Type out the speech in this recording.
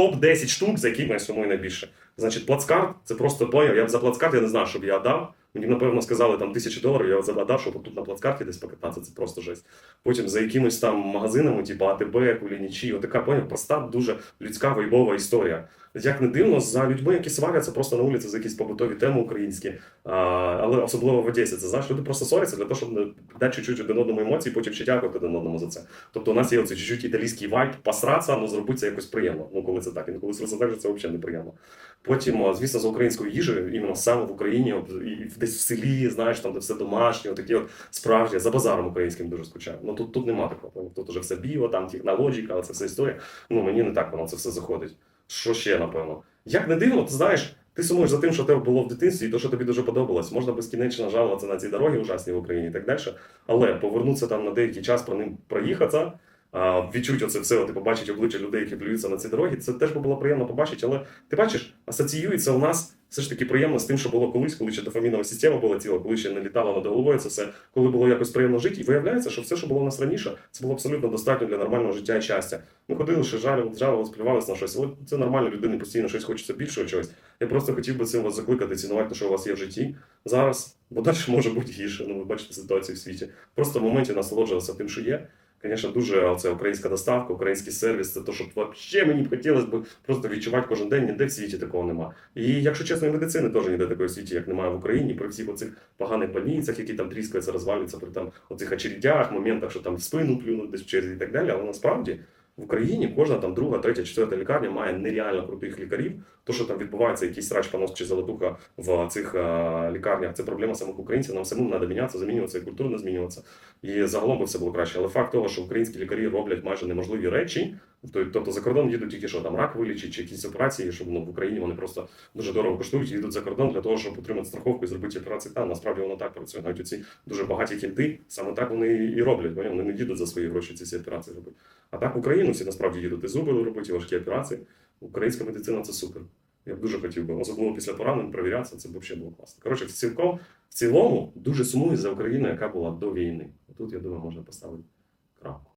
топ-10 штук, за які мене сумую найбільше. Значить, плацкарт це просто поняв. Я б за плацкарт я не знав, щоб я дав. Мені, напевно, сказали там тисячі доларів, я задав, щоб тут на плацкарті десь покататися, це просто жесть. Потім за якимись там магазинами, типу АТБ, Кулінічі, отака поняв, проста, дуже людська вайбова історія. Як не дивно, за людьми, які сваряться просто на вулиці за якісь побутові теми українські, а, але особливо в Одесі, це знаєш, люди просто сваряться для того, щоб дати чуть-чуть один одному емоції, потім ще дякувати один одному за це. Тобто у нас є оцей чуть-чуть італійський вайб, посратися, але зробити це якось приємно. Ну, коли це так, і коли це так, це взагалі неприємно. Потім, звісно, за українською їжею, іменно саме в Україні, і десь в селі, знаєш, там де все домашнє, такі от справжні, за базаром українським дуже скучаю. Ну тут, тут нема такого. Тут уже все біо, там технологіка, це все історія. Ну мені не так воно це все заходить. Що ще, напевно? Як не дивно, ти знаєш, ти сумуєш за тим, що тебе було в дитинстві, і то, що тобі дуже подобалось. Можна безкінечно жалуватися на ці дороги ужасні в Україні і так далі. Але повернутися там на деякий час про ним проїхатися, а, відчути оце все, ти побачить обличчя людей, які плюються на ці дороги. Це теж було приємно побачити. Але ти бачиш, асоціюється у нас все ж таки приємно з тим, що було колись, коли ще дофамінова система була ціла, коли ще не літала над головою це все, коли було якось приємно жити. І виявляється, що все, що було у нас раніше, це було абсолютно достатньо для нормального життя і щастя. Ми ходили, ще жалювали, жалувалися, плювалися на щось. От це нормально, людини постійно щось хочеться більшого чогось. Я просто хотів би цим вас закликати, цінувати те, що у вас є в житті зараз, бо далі може бути гірше. Ну, ви бачите ситуацію в світі. Просто в моменті насолоджуватися тим, що є. Звісно, дуже це українська доставка, український сервіс, це те, що взагалі мені б хотілося б просто відчувати кожен день, ніде в світі такого нема. І якщо чесно, і медицини теж ніде такої в світі, як немає в Україні, при всіх оцих поганих больницях, які там тріскаються, розвалюються, при там оцих очередях, моментах, що там в спину плюнуть десь в черзі і так далі. Але насправді в Україні кожна там друга, третя, четверта лікарня має нереально крутих лікарів. То, що там відбувається якийсь срач, понос чи золотуха в цих е, лікарнях, це проблема самих українців. Нам самим треба мінятися, замінюватися і культурно змінюватися. І загалом би все було краще. Але факт того, що українські лікарі роблять майже неможливі речі. Тобто за кордон їдуть тільки що там рак вилічить чи якісь операції, щоб ну, в Україні вони просто дуже дорого коштують, їдуть за кордон для того, щоб отримати страховку і зробити операції там. Насправді воно так працює. Навіть ці дуже багаті кінти, саме так вони і роблять. Вони не їдуть за свої гроші ці всі операції робити. А так в Україну всі насправді їдуть зуби робити, важкі операції. Українська медицина це супер. Я б дуже хотів би, особливо після поранень перевірятися, це б взагалі було класно. Коротше, в цілком, в цілому дуже сумую за Україну, яка була до війни. Тут, я думаю, можна поставити крапку.